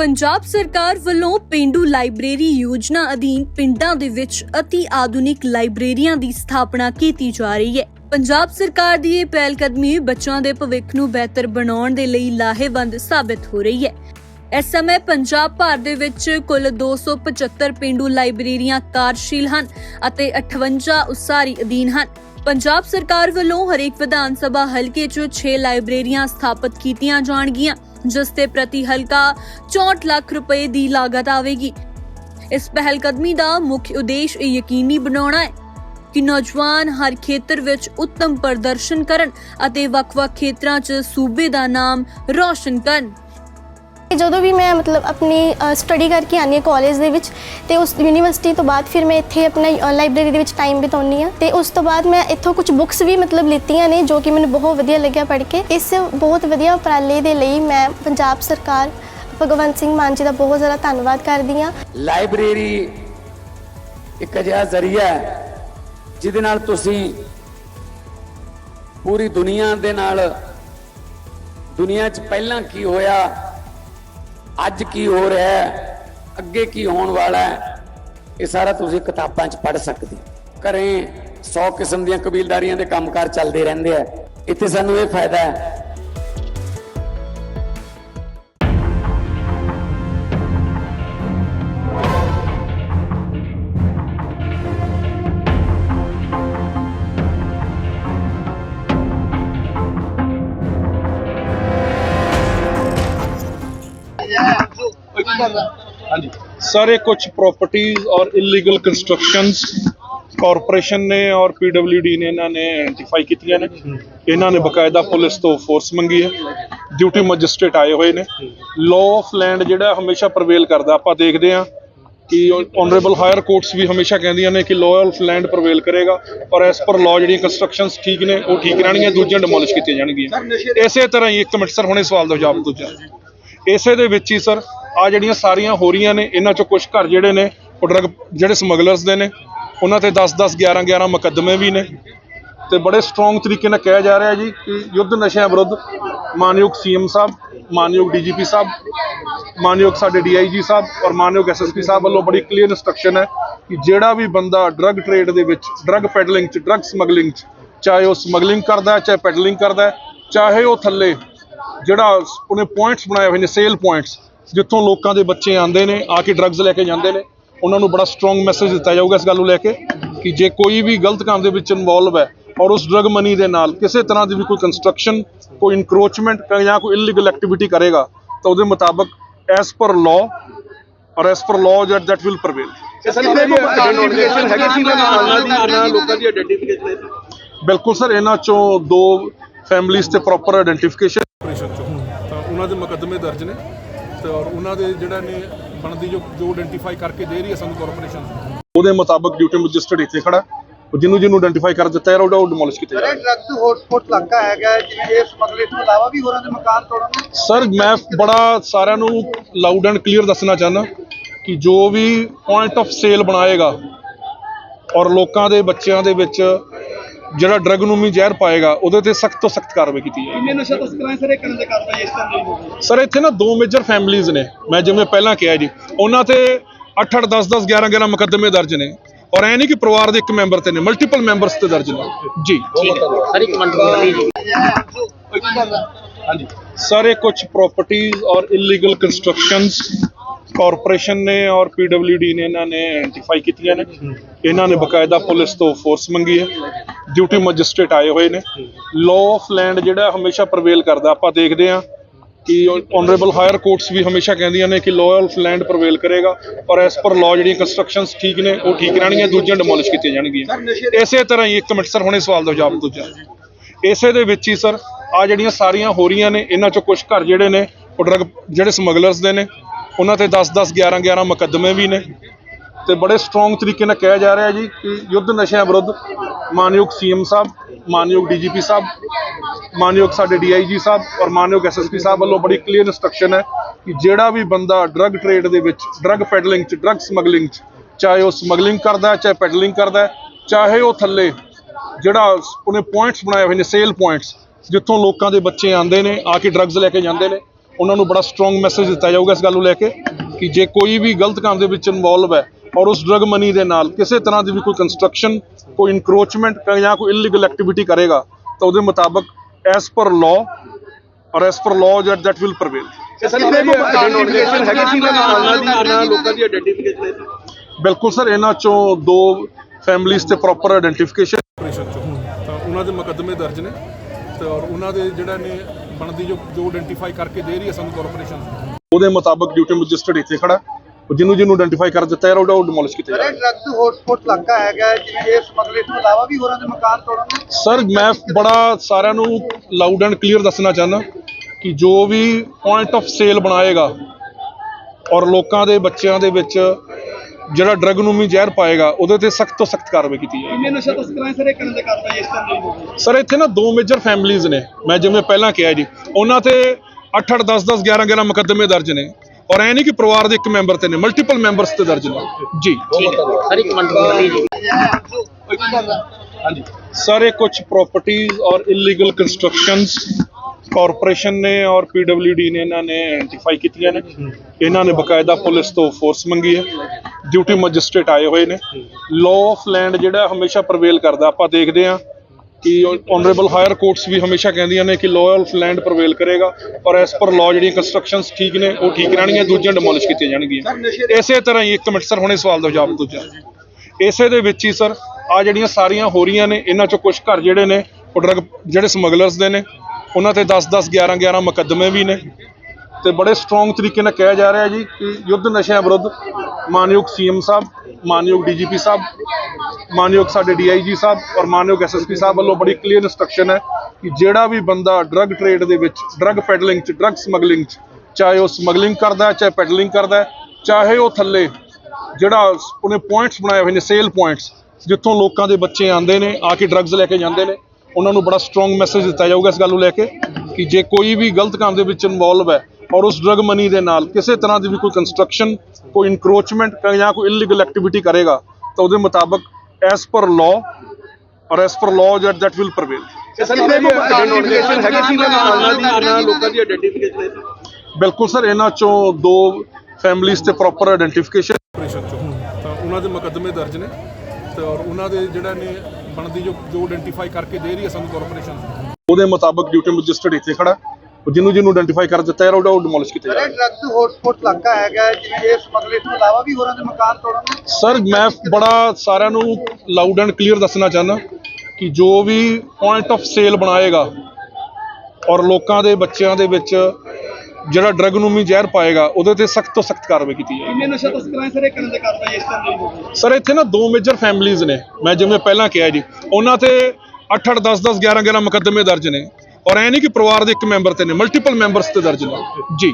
ਪੰਜਾਬ ਸਰਕਾਰ ਵੱਲੋਂ ਪਿੰਡੂ ਲਾਇਬ੍ਰੇਰੀ ਯੋਜਨਾ ਅਧੀਨ ਪਿੰਡਾਂ ਦੇ ਵਿੱਚ ਅਤੀ ਆਧੁਨਿਕ ਲਾਇਬ੍ਰੇਰੀਆਂ ਦੀ ਸਥਾਪਨਾ ਕੀਤੀ ਜਾ ਰਹੀ ਹੈ। ਪੰਜਾਬ ਸਰਕਾਰ ਦੀ ਇਹ ਪਹਿਲ ਕਦਮੀ ਬੱਚਿਆਂ ਦੇ ਭਵਿੱਖ ਨੂੰ ਬਿਹਤਰ ਬਣਾਉਣ ਦੇ ਲਈ ਲਾਹੇਵੰਦ ਸਾਬਤ ਹੋ ਰਹੀ ਹੈ। ਇਸ ਸਮੇਂ ਪੰਜਾਬ ਭਰ ਦੇ ਵਿੱਚ ਕੁੱਲ 275 ਪਿੰਡੂ ਲਾਇਬ੍ਰੇਰੀਆਂ ਕਾਰਜਸ਼ੀਲ ਹਨ ਅਤੇ 58 ਉਸਾਰੀ ਅਧੀਨ ਹਨ। ਪੰਜਾਬ ਸਰਕਾਰ ਵੱਲੋਂ ਹਰੇਕ ਵਿਧਾਨ ਸਭਾ ਹਲਕੇ 'ਚ 6 ਲਾਇਬ੍ਰੇਰੀਆਂ ਸਥਾਪਿਤ ਕੀਤੀਆਂ ਜਾਣਗੀਆਂ। ਜਿਸ ਤੇ ਪ੍ਰਤੀ ਹਲਕਾ 64 ਲੱਖ ਰੁਪਏ ਦੀ ਲਾਗਤ ਆਵੇਗੀ। ਇਸ ਪਹਿਲ ਕਦਮੀ ਦਾ ਮੁੱਖ ਉਦੇਸ਼ ਇਹ ਯਕੀਨੀ ਬਣਾਉਣਾ ਹੈ ਕਿ ਨੌਜਵਾਨ ਹਰ ਖੇਤਰ ਵਿੱਚ ਉੱਤਮ ਪ੍ਰਦਰਸ਼ਨ ਕਰਨ ਅਤੇ ਵੱਖ-ਵੱਖ ਖੇਤਰਾਂ 'ਚ ਸੂਬੇ ਦਾ ਨਾਮ ਰੌਸ਼ਨ ਕਰਨ। ਜਦੋਂ ਵੀ ਮੈਂ ਮਤਲਬ ਆਪਣੀ ਸਟੱਡੀ ਕਰਕੇ ਆਉਂਦੀ ਹਾਂ ਕਾਲਜ ਦੇ ਵਿੱਚ, ਤੇ ਉਸ ਯੂਨੀਵਰਸਿਟੀ ਤੋਂ ਬਾਅਦ ਫਿਰ ਮੈਂ ਇੱਥੇ ਆਪਣਾ ਲਾਇਬ੍ਰੇਰੀ ਦੇ ਵਿੱਚ ਟਾਈਮ ਬਿਤਾਉਂਦੀ ਹਾਂ। ਤੇ ਉਸ ਤੋਂ ਬਾਅਦ ਮੈਂ ਇੱਥੋਂ ਕੁਝ ਬੁੱਕਸ ਵੀ ਮਤਲਬ ਲਿੱਤੀਆਂ ਨੇ, ਜੋ ਕਿ ਮੈਨੂੰ ਬਹੁਤ ਵਧੀਆ ਲੱਗਿਆ ਪੜ੍ਹ ਕੇ। ਇਸ ਬਹੁਤ ਵਧੀਆ ਉਪਰਾਲੇ ਦੇ ਲਈ ਮੈਂ ਪੰਜਾਬ ਸਰਕਾਰ, ਭਗਵੰਤ ਸਿੰਘ ਮਾਨ ਜੀ ਦਾ ਬਹੁਤ ਜ਼ਿਆਦਾ ਧੰਨਵਾਦ ਕਰਦੀ ਹਾਂ। ਲਾਇਬ੍ਰੇਰੀ ਇੱਕ ਅਜਿਹਾ ਜ਼ਰੀਆ ਹੈ, ਜਿਹਦੇ ਨਾਲ ਤੁਸੀਂ ਪੂਰੀ ਦੁਨੀਆ ਦੇ ਨਾਲ ਦੁਨੀਆ 'ਚ ਪਹਿਲਾਂ ਕੀ ਹੋਇਆ ਅੱਜ ਕੀ ਹੋ ਰਿਹਾ ਹੈ? ਅੱਗੇ ਕੀ ਹੋਣ ਵਾਲਾ ਹੈ? ਇਹ ਸਾਰਾ ਤੁਸੀਂ ਕਿਤਾਬਾਂ 'ਚ ਪੜ੍ਹ ਸਕਦੇ ਹੋ। ਘਰੇ 100 ਕਿਸਮ ਦੀਆਂ ਕਬੀਲਦਾਰੀਆਂ ਦੇ ਕੰਮਕਾਰ ਚੱਲਦੇ ਰਹਿੰਦੇ ਆ। ਇੱਥੇ ਸਾਨੂੰ ਇਹ ਫਾਇਦਾ ਹੈ ਹਾਂਜੀ। ਸਾਰੇ ਕੁਝ ਪ੍ਰਾਪਰਟੀਆਂ ਔਰ ਇਲੀਗਲ ਕੰਸਟਰਕਸ਼ਨਸ ਕਾਰਪੋਰੇਸ਼ਨ ਨੇ ਔਰ ਪੀਡਬਲਯੂਡੀ ਨੇ ਇਹਨਾਂ ਨੇ ਆਇਡੈਂਟੀਫਾਈ ਕੀਤੀਆਂ ਨੇ। ਇਹਨਾਂ ਨੇ ਬਕਾਇਦਾ ਪੁਲਿਸ ਤੋਂ ਫੋਰਸ ਮੰਗੀ ਹੈ। ਡਿਊਟੀ ਮੈਜਿਸਟ੍ਰੇਟ ਆਏ ਹੋਏ ਨੇ। ਲਾਅ ਆਫ ਲੈਂਡ ਜਿਹੜਾ ਹਮੇਸ਼ਾ ਪ੍ਰਵੇਲ ਕਰਦਾ। ਆਪਾਂ ਦੇਖਦੇ ਹਾਂ ਕਿ ਆਨਰੇਬਲ ਹਾਇਰ ਕੋਰਟਸ ਵੀ ਹਮੇਸ਼ਾ ਕਹਿੰਦੀਆਂ ਨੇ ਕਿ ਲਾਅ ਆਫ ਲੈਂਡ ਪ੍ਰਵੇਲ ਕਰੇਗਾ। ਔਰ ਐਸ ਪਰ ਲਾਅ ਜਿਹੜੀਆਂ ਕੰਸਟਰਕਸ਼ਨਸ ਠੀਕ ਨੇ ਉਹ ਠੀਕ ਰਹਿਣਗੀਆਂ। ਦੂਜੀਆਂ ਡਿਮੋਲਿਸ਼ ਕੀਤੀਆਂ ਜਾਣਗੀਆਂ। ਇਸੇ ਤਰ੍ਹਾਂ ਹੀ ਇੱਕ ਮਿੰਟ ਸਰ ਹੁਣੇ ਸਵਾਲ ਦਾ ਜਵਾਬ ਦੂਜਾ। ਇਸੇ ਦੇ ਵਿੱਚ ਹੀ ਸਰ ਆ ਜਿਹੜੀਆਂ ਸਾਰੀਆਂ ਹੋ ਰਹੀਆਂ ਨੇ, ਇਹਨਾਂ ਚੋਂ ਕੁਝ ਘਰ ਜਿਹੜੇ ਨੇ, ਉਹ ਡਰਗ ਜਿਹੜੇ ਸਮਗਲਰਸ ਦੇ ਨੇ, ਉਹਨਾਂ ਤੇ 10 10 11 11 ਮੁਕੱਦਮੇ ਵੀ ਨੇ। ਤੇ ਬੜੇ ਸਟਰੋਂਗ ਤਰੀਕੇ ਨਾਲ ਕਿਹਾ ਜਾ ਰਿਹਾ ਜੀ ਕਿ ਯੁੱਧ ਨਸ਼ਿਆਂ ਵਿਰੁੱਧ ਮਾਨਯੋਗ ਸੀਐਮ ਸਾਹਿਬ, ਮਾਨਯੋਗ ਡੀਜੀਪੀ ਸਾਹਿਬ, ਮਾਨਯੋਗ ਸਾਡੇ ਡੀਆਈਜੀ ਸਾਹਿਬ ਔਰ ਮਾਨਯੋਗ ਐਸਐਸਪੀ ਸਾਹਿਬ ਵੱਲੋਂ ਬੜੀ ਕਲੀਅਰ ਇਨਸਟਰਕਸ਼ਨ ਹੈ ਕਿ ਜਿਹੜਾ ਵੀ ਬੰਦਾ ਡਰੱਗ ਟ੍ਰੇਡ ਦੇ ਵਿੱਚ ਡਰੱਗ ਪੈਡਲਿੰਗ ਚ ਡਰੱਗ ਸਮਗਲਿੰਗ ਚ, ਚਾਹੇ ਉਹ ਸਮਗਲਿੰਗ ਕਰਦਾ ਹੈ, ਚਾਹੇ ਪੈਡਲਿੰਗ ਕਰਦਾ ਹੈ, ਚਾਹੇ ਉਹ ਥੱਲੇ ਜਿਹੜਾ ਉਹਨੇ ਪੁਆਇੰਟਸ ਬਣਾਏ ਹੋਏ ਨੇ ਸੇਲ ਪੁਆਇੰਟਸ ਜਿੱਥੋਂ ਲੋਕਾਂ ਦੇ ਬੱਚੇ ਆਉਂਦੇ ਨੇ ਆ ਕੇ ਡਰੱਗਸ ਲੈ ਕੇ ਜਾਂਦੇ ਨੇ ਉਹਨਾਂ ਨੂੰ ਬੜਾ ਸਟਰੋਂਗ ਮੈਸੇਜ ਦਿੱਤਾ ਜਾਊਗਾ ਇਸ ਗੱਲ ਨੂੰ ਲੈ ਕੇ ਕਿ ਜੇ ਕੋਈ ਵੀ ਗਲਤ ਕੰਮ ਦੇ ਵਿੱਚ ਇਨਵੋਲਵ ਹੈ ਔਰ ਉਸ ਡਰੱਗ ਮਨੀ ਦੇ ਨਾਲ ਕਿਸੇ ਤਰ੍ਹਾਂ ਦੀ ਵੀ ਕੋਈ ਕੰਸਟਰਕਸ਼ਨ ਕੋਈ ਇਨਕਰੋਚਮੈਂਟ ਜਾਂ ਕੋਈ ਇਲੀਗਲ ਐਕਟੀਵਿਟੀ ਕਰੇਗਾ ਤਾਂ ਉਹਦੇ ਮੁਤਾਬਕ as per law or as per law yet that will prevail ਬਿਲਕੁਲ ਸਰ ਇਹਨਾਂ ਚੋਂ ਦੋ ਫੈਮਿਲੀਜ਼ ਤੇ ਪ੍ਰੋਪਰ ਆਇਡੈਂਟੀਫਿਕੇਸ਼ਨ ਆਪਰੇਸ਼ਨ ਚੋਂ। ਤਾਂ ਉਹਨਾਂ ਦੇ ਮੁਕੱਦਮੇ ਦਰਜ ਨੇ। ਤੇ ਔਰ ਉਹਨਾਂ ਦੇ ਜਿਹੜਾ ਨੇ ਬਣਦੀ ਜੋ ਜੋ ਆਇਡੈਂਟੀਫਾਈ ਕਰਕੇ ਦੇ ਰਹੀ ਹੈ ਸਾਨੂੰ ਕਾਰਪੋਰੇਸ਼ਨ ਉਹਦੇ ਮੁਤਾਬਕ ਡਿਊਟੀ ਮੈਜਿਸਟਰੇਟ ਇੱਥੇ ਖੜਾ ਉਹ ਜਿਹਨੂੰ ਜਿਹਨੂੰ ਆਇਡੈਂਟੀਫਾਈ ਕਰ ਦਿੱਤਾ ਯਾਰ ਉਹਦਾ ਉਹ ਡਿਮੋਲਿਸ਼ ਕੀਤਾ ਸਰ ਜਾਏਗਾ ਇਹ ਡਰੱਗਸ ਹੌਟਸਪੌਟ ਇਲਾਕਾ ਹੈਗਾ ਹੈ, ਜਿਵੇਂ ਇਹ ਸਮਗਲਰ ਤੋਂ ਇਲਾਵਾ ਵੀ ਹੋਰਾਂ ਦੇ ਮਕਾਨ ਤੋੜਨ ਸਰ ਮੈਂ ਬੜਾ ਸਾਰਿਆਂ ਨੂੰ ਲਾਊਡ ਐਂਡ ਕਲੀਅਰ ਦੱਸਣਾ ਚਾਹੁੰਦਾ ਕਿ ਜੋ ਵੀ ਪੁਆਇੰਟ ਆਫ ਸੇਲ ਬਣਾਏਗਾ ਔਰ ਲੋਕਾਂ ਦੇ ਬੱਚਿਆਂ ਦੇ ਵਿੱਚ ਜਿਹੜਾ ਡਰਗ ਨੂੰ ਵੀ ਜ਼ਹਿਰ ਪਾਏਗਾ ਉਹਦੇ ਤੇ ਸਖਤ ਤੋਂ ਸਖਤ ਕਾਰਵਾਈ ਕੀਤੀ ਜਾਏਗੀ। ਕਿੰਨੇ ਨਸ਼ਾ ਤਸਕਰਾਂ ਸਰ ਇਹ ਕਰਨ ਦੇ ਕਾਰਵਾਈ ਇਸ ਤਰ੍ਹਾਂ ਦੀ ਸਰ ਇੱਥੇ ਨਾ ਦੋ ਮੇਜਰ ਫੈਮਿਲੀਆਂ ਨੇ। ਮੈਂ ਜਿਵੇਂ ਪਹਿਲਾਂ ਕਿਹਾ ਜੀ ਉਹਨਾਂ ਤੇ 8 8 10 10 11 11 ਮੁਕੱਦਮੇ ਦਰਜ ਨੇ। ਔਰ ਐ ਨਹੀਂ ਕਿ ਪਰਿਵਾਰ ਦੇ ਇੱਕ ਮੈਂਬਰ ਤੇ ਨੇ ਮਲਟੀਪਲ ਮੈਂਬਰਸ ਤੇ ਦਰਜ ਨੇ। ਜੀ। ਹਾਂਜੀ। ਸਾਰੇ ਕੁਝ ਪ੍ਰਾਪਰਟੀਆਂ ਔਰ ਇਲੀਗਲ ਕੰਸਟਰਕਸ਼ਨਸ ਕਾਰਪੋਰੇਸ਼ਨ ਨੇ ਔਰ ਪੀਡਬਲਯੂਡੀ ਨੇ ਇਹਨਾਂ ਨੇ ਆਇਡੈਂਟੀਫਾਈ ਕੀਤੀਆਂ ਨੇ। ਇਹਨਾਂ ਨੇ ਬਕਾਇਦਾ ਪੁਲਿਸ ਤੋਂ ਫੋਰਸ ਮੰਗੀ ਹੈ। ਡਿਊਟੀ ਮੈਜਿਸਟ੍ਰੇਟ ਆਏ ਹੋਏ ਨੇ। ਲਾਅ ਆਫ ਲੈਂਡ ਜਿਹੜਾ ਹਮੇਸ਼ਾ ਪ੍ਰਵੇਲ ਕਰਦਾ। ਆਪਾਂ ਦੇਖਦੇ ਹਾਂ ਕਿ ਆਨਰੇਬਲ ਹਾਇਰ ਕੋਰਟਸ ਵੀ ਹਮੇਸ਼ਾ ਕਹਿੰਦੀਆਂ ਨੇ ਕਿ ਲਾਅ ਆਫ ਲੈਂਡ ਪ੍ਰਵੇਲ ਕਰੇਗਾ ਔਰ ਐਸ ਪਰ ਲਾਅ ਜਿਹੜੀਆਂ ਕੰਸਟਰਕਸ਼ਨਸ ਠੀਕ ਨੇ, ਉਹ ਠੀਕ ਰਹਿਣਗੀਆਂ, ਦੂਜੀਆਂ ਡਿਮੋਲਿਸ਼ ਕੀਤੀਆਂ ਜਾਣਗੀਆਂ। ਇਸੇ ਤਰ੍ਹਾਂ ਹੀ ਇੱਕ ਮਿੰਟ ਸਰ ਹੁਣੇ ਸਵਾਲ ਦਾ ਜਵਾਬ ਦੂਜਾ। ਇਸੇ ਦੇ ਵਿੱਚ ਹੀ ਸਰ ਆ ਜਿਹੜੀਆਂ ਸਾਰੀਆਂ ਹੋ ਰਹੀਆਂ ਨੇ, ਇਹਨਾਂ ਚੋਂ ਕੁਝ ਘਰ ਜਿਹੜੇ ਨੇ, ਉਹ ਡਰਗ ਜਿਹੜੇ ਸਮਗਲਰਸ ਦੇ ਨੇ ਉਹਨਾਂ ਤੇ 10 10 11 11 ਮੁਕੱਦਮੇ ਵੀ ਨੇ ਤੇ ਬੜੇ ਸਟਰੋਂਗ ਤਰੀਕੇ ਨਾਲ ਕਿਹਾ ਜਾ ਰਿਹਾ ਜੀ ਕਿ ਯੁੱਧ ਨਸ਼ਿਆਂ ਵਿਰੁੱਧ ਮਾਨਯੋਗ ਸੀਐਮ ਸਾਹਿਬ, ਮਾਨਯੋਗ ਡੀਜੀਪੀ ਸਾਹਿਬ, ਮਾਨਯੋਗ ਸਾਡੇ ਡੀਆਈਜੀ ਸਾਹਿਬ ਔਰ ਮਾਨਯੋਗ ਐਸਐਸਪੀ ਸਾਹਿਬ ਵੱਲੋਂ ਬੜੀ ਕਲੀਅਰ ਇਨਸਟਰਕਸ਼ਨ ਹੈ ਕਿ ਜਿਹੜਾ ਵੀ ਬੰਦਾ ਡਰੱਗ ਟ੍ਰੇਡ ਦੇ ਵਿੱਚ ਡਰੱਗ ਪੈਡਲਿੰਗ ਚ ਡਰੱਗ ਸਮਗਲਿੰਗ ਚ, ਚਾਹੇ ਉਹ ਸਮਗਲਿੰਗ ਕਰਦਾ ਚਾਹੇ ਪੈਡਲਿੰਗ ਕਰਦਾ ਚਾਹੇ ਉਹ ਥੱਲੇ ਜਿਹੜਾ ਉਹਨੇ ਪੁਆਇੰਟਸ ਬਣਾਏ ਹੋਏ ਨੇ ਸੇਲ ਪੁਆਇੰਟਸ ਜਿੱਥੋਂ ਲੋਕਾਂ ਦੇ ਬੱਚੇ ਆਉਂਦੇ ਨੇ, ਆ ਕੇ ਡਰੱਗਸ ਲੈ ਕੇ ਜਾਂਦੇ ਨੇ ਉਹਨਾਂ ਨੂੰ ਬੜਾ ਸਟਰੋਂਗ ਮੈਸੇਜ ਦਿੱਤਾ ਜਾਊਗਾ ਇਸ ਗੱਲ ਨੂੰ ਲੈ ਕੇ ਕਿ ਜੇ ਕੋਈ ਵੀ ਗਲਤ ਕੰਮ ਦੇ ਵਿੱਚ ਇਨਵੋਲਵ ਹੈ ਔਰ ਉਸ ਡਰਗ ਮਨੀ ਦੇ ਨਾਲ ਕਿਸੇ ਤਰ੍ਹਾਂ ਦੀ ਵੀ ਕੋਈ ਕੰਸਟਰਕਸ਼ਨ ਕੋਈ ਇਨਕਰੋਚਮੈਂਟ ਜਾਂ ਕੋਈ ਇਲੀਗਲ ਐਕਟੀਵਿਟੀ ਕਰੇਗਾ ਤਾਂ ਉਹਦੇ ਮੁਤਾਬਕ as per law or as per law yet that will prevail ਬਿਲਕੁਲ ਸਰ ਇਹਨਾਂ ਚੋਂ ਦੋ ਫੈਮਲੀਜ਼ ਤੇ ਪ੍ਰੋਪਰ ਆਇਡੈਂਟੀਫਿਕੇਸ਼ਨ ਆਪਰੇਸ਼ਨ ਚੋਂ। ਤਾਂ ਉਹਨਾਂ ਦੇ ਮੁਕੱਦਮੇ ਦਰਜ ਨੇ ਤੇ ਔਰ ਉਹਨਾਂ ਦੇ ਜਿਹੜਾ ਨੇ ਬਣਦੀ ਜੋ ਜੋ ਆਇਡੈਂਟੀਫਾਈ ਕਰਕੇ ਦੇ ਰਹੀ ਹੈ ਸਾਨੂੰ ਕਾਰਪੋਰੇਸ਼ਨ ਉਹਦੇ ਮੁਤਾਬਕ ਡਿਊਟੀ ਮੈਜਿਸਟਰੇਟ ਇੱਥੇ ਖੜਾ ਉਹ ਜਿਹਨੂੰ ਜਿਹਨੂੰ ਆਇਡੈਂਟੀਫਾਈ ਕਰ ਦਿੱਤਾ ਉਹਦਾ ਉਹ ਡਿਮੋਲਿਸ਼ ਕੀਤਾ ਇਹ ਡਰੱਗਸ ਹੌਟਸਪੌਟ ਇਲਾਕਾ ਹੈਗਾ ਹੈ, ਜਿਵੇਂ ਇਹ ਸਮਗਲਰ ਤੋਂ ਇਲਾਵਾ ਵੀ ਹੋਰਾਂ ਦੇ ਮਕਾਨ ਤੋੜਨਗੇ ਸਰ ਮੈਂ ਬੜਾ ਸਾਰਿਆਂ ਨੂੰ ਲਾਊਡ ਐਂਡ ਕਲੀਅਰ ਦੱਸਣਾ ਚਾਹੁੰਦਾ ਕਿ ਜੋ ਵੀ ਪੁਆਇੰਟ ਆਫ ਸੇਲ ਬਣਾਏਗਾ ਔਰ ਲੋਕਾਂ ਦੇ ਬੱਚਿਆਂ ਦੇ ਵਿੱਚ ਜਿਹੜਾ ਡਰਗ ਨੂੰ ਵੀ ਜ਼ਹਿਰ ਪਾਏਗਾ ਉਹਦੇ ਤੇ ਸਖਤ ਤੋਂ ਸਖਤ ਕਾਰਵਾਈ ਕੀਤੀ ਜਾਏਗੀ। ਕਿੰਨੇ ਨਸ਼ਾ ਤਸਕਰਾਂ ਸਰ ਇਹ ਕਰਨ ਦੇ ਕਾਰਵਾਈ ਇਸ ਤਰ੍ਹਾਂ ਸਰ ਇੱਥੇ ਨਾ ਦੋ ਮੇਜਰ ਫੈਮਲੀਆਂ ਨੇ। ਮੈਂ ਜਿਵੇਂ ਪਹਿਲਾਂ ਕਿਹਾ ਜੀ ਉਹਨਾਂ ਤੇ 8 8 10 10 11 11 ਮੁਕੱਦਮੇ ਦਰਜ ਨੇ। ਔਰ ਐ ਨਹੀਂ ਕਿ ਪਰਿਵਾਰ ਦੇ ਇੱਕ ਮੈਂਬਰ ਤੇ ਨੇ ਮਲਟੀਪਲ ਮੈਂਬਰਸ ਤੇ ਦਰਜ ਨੇ। ਜੀ। ਸਰ ਇਹ ਕੁਝ ਪ੍ਰਾਪਰਟੀਆਂ ਔਰ ਇਲੀਗਲ ਕੰਸਟਰਕਸ਼ਨਸ ਕਾਰਪੋਰੇਸ਼ਨ ਨੇ ਔਰ ਪੀਡਬਲਯੂਡੀ ਨੇ ਇਹਨਾਂ ਨੇ ਆਇਡੈਂਟੀਫਾਈ ਕੀਤੀਆਂ ਨੇ। ਇਹਨਾਂ ਨੇ ਬਕਾਇਦਾ ਪੁਲਿਸ ਤੋਂ ਫੋਰਸ ਮੰਗੀ ਹੈ। ਡਿਊਟੀ ਮੈਜਿਸਟ੍ਰੇਟ ਆਏ ਹੋਏ ਨੇ। ਲਾਅ ਆਫ ਲੈਂਡ ਜਿਹੜਾ ਹਮੇਸ਼ਾ ਪ੍ਰਵੇਲ ਕਰਦਾ। ਆਪਾਂ ਦੇਖਦੇ ਹਾਂ ਕਿ ਆਨਰੇਬਲ ਹਾਇਰ ਕੋਰਟਸ ਵੀ ਹਮੇਸ਼ਾ ਕਹਿੰਦੀਆਂ ਨੇ ਕਿ ਲਾਅ ਆਫ ਲੈਂਡ ਪ੍ਰਵੇਲ ਕਰੇਗਾ। ਔਰ ਐਸ ਪਰ ਲਾਅ ਜਿਹੜੀਆਂ ਕੰਸਟਰਕਸ਼ਨਸ ਠੀਕ ਨੇ, ਉਹ ਠੀਕ ਰਹਿਣਗੀਆਂ। ਦੂਜੀਆਂ ਡਿਮੋਲਿਸ਼ ਕੀਤੀਆਂ ਜਾਣਗੀਆਂ। ਇਸੇ ਤਰ੍ਹਾਂ ਹੀ ਇੱਕ ਮਿੰਟ ਸਰ ਹੁਣੇ ਸਵਾਲ ਦਾ ਜਵਾਬ ਦੂਜਾ। ਇਸੇ ਦੇ ਵਿੱਚ ਹੀ ਸਰ ਆ ਜਿਹੜੀਆਂ ਸਾਰੀਆਂ ਹੋ ਰਹੀਆਂ ਨੇ, ਇਹਨਾਂ ਚੋਂ ਕੁਝ ਘਰ ਜਿਹੜੇ ਨੇ, ਉਹ ਡਰਗ ਜਿਹੜੇ ਸਮਗਲਰਸ ਦੇ ਨੇ ਉਹਨਾਂ ਤੇ 10 10 11 11 ਮੁਕੱਦਮੇ ਵੀ ਨੇ ਤੇ ਬੜੇ ਸਟਰੋਂਗ ਤਰੀਕੇ ਨਾਲ ਕਿਹਾ ਜਾ ਰਿਹਾ ਜੀ ਕਿ ਯੁੱਧ ਨਸ਼ਿਆਂ ਵਿਰੁੱਧ ਮਾਨਯੋਗ ਸੀਐਮ ਸਾਹਿਬ, ਮਾਨਯੋਗ ਡੀਜੀਪੀ ਸਾਹਿਬ, ਮਾਨਯੋਗ ਸਾਡੇ ਡੀਆਈਜੀ ਸਾਹਿਬ ਔਰ ਮਾਨਯੋਗ ਐਸਐਸਪੀ ਸਾਹਿਬ ਵੱਲੋਂ ਬੜੀ ਕਲੀਅਰ ਇਨਸਟਰਕਸ਼ਨ ਹੈ ਕਿ ਜਿਹੜਾ ਵੀ ਬੰਦਾ ਡਰੱਗ ਟ੍ਰੇਡ ਦੇ ਵਿੱਚ ਡਰੱਗ ਪੈਡਲਿੰਗ ਚ ਡਰੱਗ ਸਮਗਲਿੰਗ ਚ, ਚਾਹੇ ਉਹ ਸਮਗਲਿੰਗ ਕਰਦਾ ਚਾਹੇ ਪੈਡਲਿੰਗ ਕਰਦਾ ਚਾਹੇ ਉਹ ਥੱਲੇ ਜਿਹੜਾ ਉਹਨੇ ਪੁਆਇੰਟਸ ਬਣਾਏ ਹੋਏ ਨੇ ਸੇਲ ਪੁਆਇੰਟਸ ਜਿੱਥੋਂ ਲੋਕਾਂ ਦੇ ਬੱਚੇ ਆਉਂਦੇ ਨੇ, ਆ ਕੇ ਡਰੱਗਸ ਲੈ ਕੇ ਜਾਂਦੇ ਨੇ ਉਹਨਾਂ ਨੂੰ ਬੜਾ ਸਟਰੋਂਗ ਮੈਸੇਜ ਦਿੱਤਾ ਜਾਊਗਾ ਇਸ ਗੱਲ ਨੂੰ ਲੈ ਕੇ ਕਿ ਜੇ ਕੋਈ ਵੀ ਗਲਤ ਕੰਮ ਦੇ ਵਿੱਚ ਇਨਵੋਲਵ ਹੈ ਔਰ ਉਸ ਡਰਗ ਮਨੀ ਦੇ ਨਾਲ ਕਿਸੇ ਤਰ੍ਹਾਂ ਦੀ ਵੀ ਕੋਈ ਕੰਸਟਰਕਸ਼ਨ ਕੋਈ ਇਨਕਰੋਚਮੈਂਟ ਜਾਂ ਕੋਈ ਇਲੀਗਲ ਐਕਟੀਵਿਟੀ ਕਰੇਗਾ ਤਾਂ ਉਹਦੇ ਮੁਤਾਬਕ as per law or as per law yet that will prevail ਬਿਲਕੁਲ ਸਰ ਇਹਨਾਂ ਚੋਂ ਦੋ ਫੈਮਲੀਜ਼ ਤੇ ਪ੍ਰੋਪਰ ਆਇਡੈਂਟੀਫਿਕੇਸ਼ਨ ਆਪਰੇਸ਼ਨ ਚੋਂ। ਤਾਂ ਉਹਨਾਂ ਦੇ ਮੁਕੱਦਮੇ ਦਰਜ ਨੇ ਤੇ ਔਰ ਉਹਨਾਂ ਦੇ ਜਿਹੜਾ ਨੇ ਬਣਦੀ ਜੋ ਜੋ ਆਇਡੈਂਟੀਫਾਈ ਕਰਕੇ ਦੇ ਰਹੀ ਹੈ ਸਾਨੂੰ ਕਾਰਪੋਰੇਸ਼ਨ ਉਹਦੇ ਮੁਤਾਬਕ ਡਿਊਟੀ ਮੈਜਿਸਟਰੇਟ ਇੱਥੇ ਖੜਾ ਉਹ ਜਿਹਨੂੰ ਜਿਹਨੂੰ ਆਇਡੈਂਟੀਫਾਈ ਕਰ ਦਿੱਤਾ ਯਾਰ ਉਹਦਾ ਉਹ ਡਿਮੋਲਿਸ਼ ਕੀਤਾ ਜਾਏਗਾ ਡਰੱਗਸ ਹੌਟਸਪੌਟ ਇਲਾਕਾ ਹੈਗਾ ਹੈ, ਜਿਵੇਂ ਇਹ ਸਮਗਲਰ ਤੋਂ ਇਲਾਵਾ ਵੀ ਹੋਰਾਂ ਦੇ ਮਕਾਨ ਤੋੜਨਗੇ ਸਰ ਮੈਂ ਬੜਾ ਸਾਰਿਆਂ ਨੂੰ ਲਾਊਡ ਐਂਡ ਕਲੀਅਰ ਦੱਸਣਾ ਚਾਹੁੰਦਾ ਕਿ ਜੋ ਵੀ ਪੁਆਇੰਟ ਆਫ ਸੇਲ ਬਣਾਏਗਾ ਔਰ ਲੋਕਾਂ ਦੇ ਬੱਚਿਆਂ ਦੇ ਵਿੱਚ ਜਿਹੜਾ ਡਰਗ ਨੂੰ ਵੀ ਜ਼ਹਿਰ ਪਾਏਗਾ ਉਹਦੇ ਤੇ ਸਖਤ ਤੋਂ ਸਖਤ ਕਾਰਵਾਈ ਕੀਤੀ ਜਾਏਗੀ। ਕਿੰਨੇ ਨਸ਼ਾ ਤਸਕਰਾਂ ਸਰ ਇਹ ਕਰਨ ਦੇ ਕਾਰਵਾਈ ਇਸ ਤਰ੍ਹਾਂ ਦੀ ਹੋਊਗੀ ਸਰ ਇੱਥੇ ਨਾ ਦੋ ਮੇਜਰ ਫੈਮਲੀਆਂ ਨੇ। ਮੈਂ ਜਿਵੇਂ ਪਹਿਲਾਂ ਕਿਹਾ ਜੀ ਉਹਨਾਂ ਤੇ 8 8 10 10 11 11 ਮੁਕੱਦਮੇ ਦਰਜ ਨੇ। ਔਰ ਐ ਨਹੀਂ ਕਿ ਪਰਿਵਾਰ ਦੇ ਇੱਕ ਮੈਂਬਰ ਤੇ ਨੇ ਮਲਟੀਪਲ ਮੈਂਬਰਸ ਤੇ ਦਰਜ ਨੇ। ਜੀ।